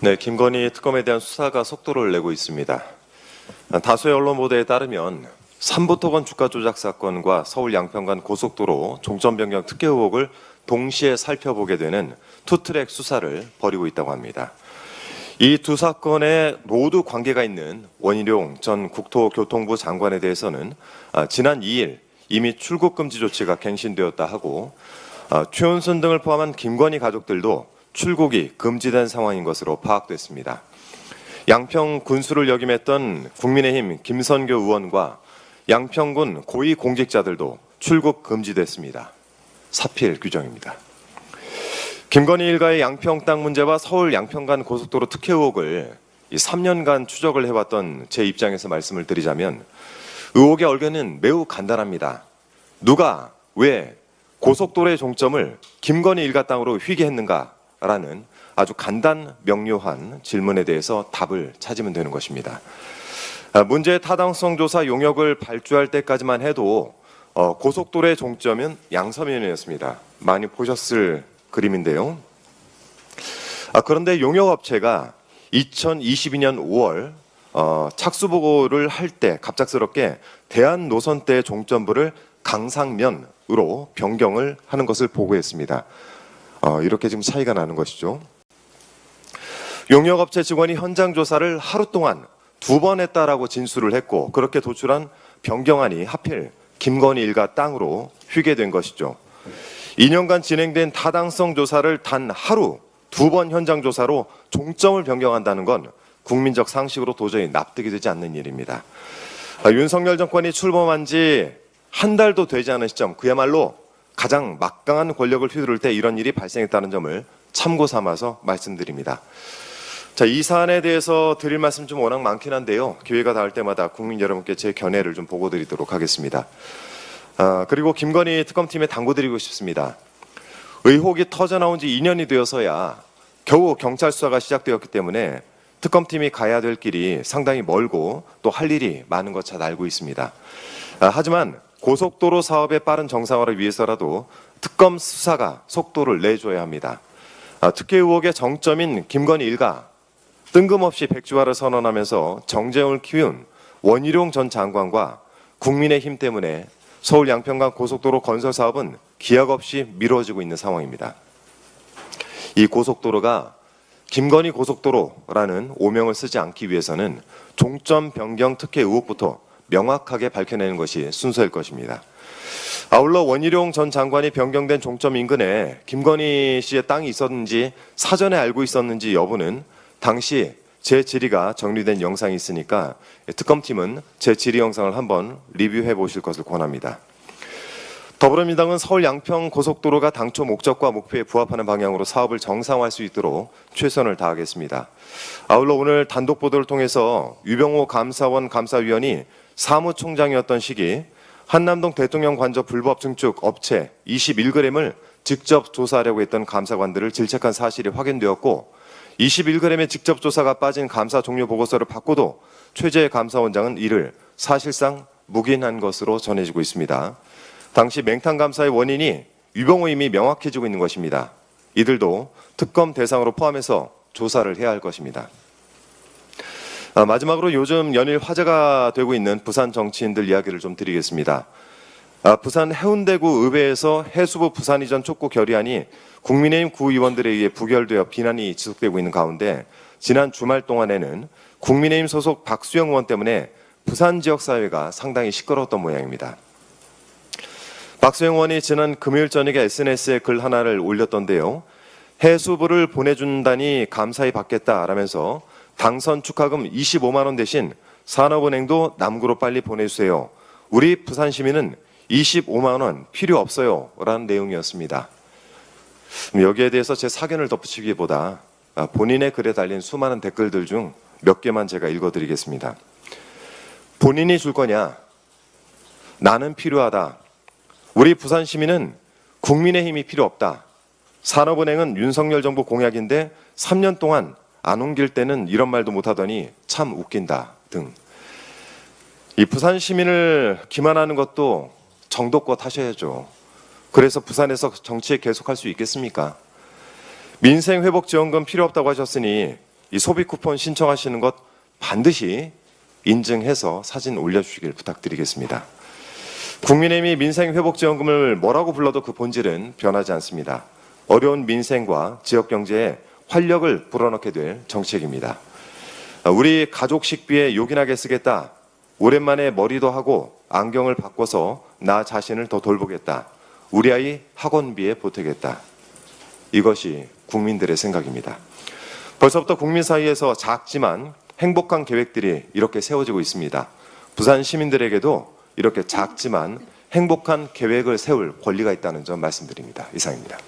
네, 김건희 특검에 대한 수사가 속도를 내고 있습니다. 다수의 언론 보도에 따르면 삼부토건 주가 조작 사건과 서울 양평간 고속도로 종점 변경 특혜 의혹을 동시에 살펴보게 되는 투트랙 수사를 벌이고 있다고 합니다. 이 두 사건에 모두 관계가 있는 원희룡 전 국토교통부 장관에 대해서는 아, 지난 2일 이미 출국 금지 조치가 갱신되었다 하고 아, 최은순 등을 포함한 김건희 가족들도 출국이 금지된 상황인 것으로 파악됐습니다. 양평 군수를 역임했던 국민의힘 김선교 의원과 양평군 고위 공직자들도 출국 금지됐습니다. 사필 규정입니다. 김건희 일가의 양평 땅 문제와 서울 양평 간 고속도로 특혜 의혹을 이 3년간 추적을 해왔던 제 입장에서 말씀을 드리자면 의혹의 얼개는 매우 간단합니다. 누가 왜 고속도로의 종점을 김건희 일가 땅으로 휘게 했는가 라는 아주 간단 명료한 질문에 대해서 답을 찾으면 되는 것입니다. 아, 문제의 타당성 조사 용역을 발주할 때까지만 해도 어, 고속도로의 종점은 양서면이었습니다. 많이 보셨을 그림인데요. 아, 그런데 용역업체가 2022년 5월 어, 착수 보고를 할 때 갑작스럽게 대한 노선대 종점부를 강상면으로 변경을 하는 것을 보고했습니다. 어, 이렇게 지금 차이가 나는 것이죠. 용역업체 직원이 현장 조사를 하루 동안 두 번 했다라고 진술을 했고 그렇게 도출한 변경안이 하필 김건희 일가 땅으로 휘게 된 것이죠. 2년간 진행된 타당성 조사를 단 하루 두 번 현장 조사로 종점을 변경한다는 건 국민적 상식으로 도저히 납득이 되지 않는 일입니다. 아, 윤석열 정권이 출범한 지 한 달도 되지 않은 시점 그야말로 가장 막강한 권력을 휘두를 때 이런 일이 발생했다는 점을 참고 삼아서 말씀드립니다. 자, 이 사안에 대해서 드릴 말씀 좀 워낙 많긴 한데요. 기회가 닿을 때마다 국민 여러분께 제 견해를 좀 보고 드리도록 하겠습니다. 아, 그리고 김건희 특검팀에 당부드리고 싶습니다. 의혹이 터져 나온 지 2년이 되어서야 겨우 경찰 수사가 시작되었기 때문에 특검팀이 가야 될 길이 상당히 멀고 또 할 일이 많은 것 잘 알고 있습니다. 아, 하지만 고속도로 사업의 빠른 정상화를 위해서라도 특검 수사가 속도를 내줘야 합니다. 아, 특혜 의혹의 정점인 김건희 일가 뜬금없이 백지화를 선언하면서 정재용을 키운 원희룡 전 장관과 국민의힘 때문에 서울 양평간 고속도로 건설 사업은 기약 없이 미뤄지고 있는 상황입니다. 이 고속도로가 김건희 고속도로라는 오명을 쓰지 않기 위해서는 종점 변경 특혜 의혹부터 명확하게 밝혀내는 것이 순서일 것입니다. 아울러 원희룡 전 장관이 변경된 종점 인근에 김건희 씨의 땅이 있었는지 사전에 알고 있었는지 여부는 당시 제 질의가 정리된 영상이 있으니까 특검팀은 제 질의 영상을 한번 리뷰해 보실 것을 권합니다. 더불어민주당은 서울 양평 고속도로가 당초 목적과 목표에 부합하는 방향으로 사업을 정상화할 수 있도록 최선을 다하겠습니다. 아울러 오늘 단독 보도를 통해서 유병호 감사원 감사위원이 사무총장이었던 시기 한남동 대통령 관저 불법 증축 업체 21g을 직접 조사하려고 했던 감사관들을 질책한 사실이 확인되었고 21g의 직접 조사가 빠진 감사 종료 보고서를 받고도 최재 감사원장은 이를 사실상 묵인한 것으로 전해지고 있습니다. 당시 맹탕 감사의 원인이 유병호 임이 명확해지고 있는 것입니다. 이들도 특검 대상으로 포함해서 조사를 해야 할 것입니다. 아, 마지막으로 요즘 연일 화제가 되고 있는 부산 정치인들 이야기를 좀 드리겠습니다. 아, 부산 해운대구 의회에서 해수부 부산 이전 촉구 결의안이 국민의힘 구의원들에 의해 부결되어 비난이 지속되고 있는 가운데 지난 주말 동안에는 국민의힘 소속 박수영 의원 때문에 부산 지역 사회가 상당히 시끄러웠던 모양입니다. 박수영 의원이 지난 금요일 저녁에 SNS에 글 하나를 올렸던데요. 해수부를 보내준다니 감사히 받겠다라면서 당선 축하금 25만 원 대신 산업은행도 남구로 빨리 보내주세요. 우리 부산 시민은 25만 원 필요 없어요. 라는 내용이었습니다. 여기에 대해서 제 사견을 덧붙이기보다 본인의 글에 달린 수많은 댓글들 중 몇 개만 제가 읽어드리겠습니다. 본인이 줄 거냐? 나는 필요하다. 우리 부산 시민은 국민의 힘이 필요 없다. 산업은행은 윤석열 정부 공약인데 3년 동안 안 옮길 때는 이런 말도 못하더니 참 웃긴다 등. 이 부산 시민을 기만하는 것도 정도껏 하셔야죠. 그래서 부산에서 정치에 계속할 수 있겠습니까? 민생 회복 지원금 필요 없다고 하셨으니 이 소비 쿠폰 신청하시는 것 반드시 인증해서 사진 올려주시길 부탁드리겠습니다. 국민의힘이 민생 회복 지원금을 뭐라고 불러도 그 본질은 변하지 않습니다. 어려운 민생과 지역 경제에 활력을 불어넣게 될 정책입니다. 우리 가족 식비에 요긴하게 쓰겠다. 오랜만에 머리도 하고 안경을 바꿔서 나 자신을 더 돌보겠다. 우리 아이 학원비에 보태겠다. 이것이 국민들의 생각입니다. 벌써부터 국민 사이에서 작지만 행복한 계획들이 이렇게 세워지고 있습니다. 부산 시민들에게도 이렇게 작지만 행복한 계획을 세울 권리가 있다는 점 말씀드립니다. 이상입니다.